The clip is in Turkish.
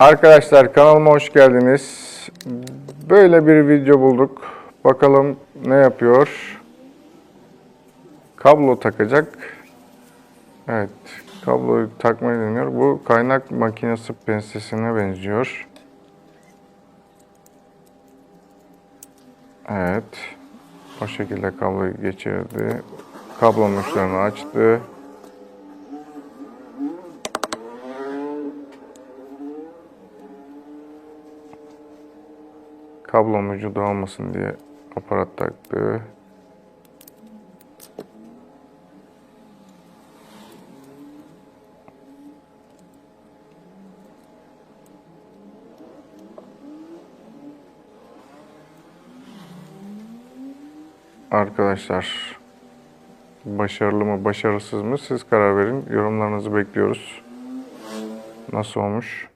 Arkadaşlar kanalıma hoş geldiniz. Böyle bir video bulduk. Bakalım ne yapıyor. Kablo takacak. Evet, kabloyu takmayı deniyor. Bu kaynak makinesi pensesine benziyor. Evet. O şekilde kabloyu geçirdi. Kablo uçlarını açtı. Kablo ucu dağılmasın diye aparat taktı. Arkadaşlar başarılı mı başarısız mı siz karar verin. Yorumlarınızı bekliyoruz. Nasıl olmuş?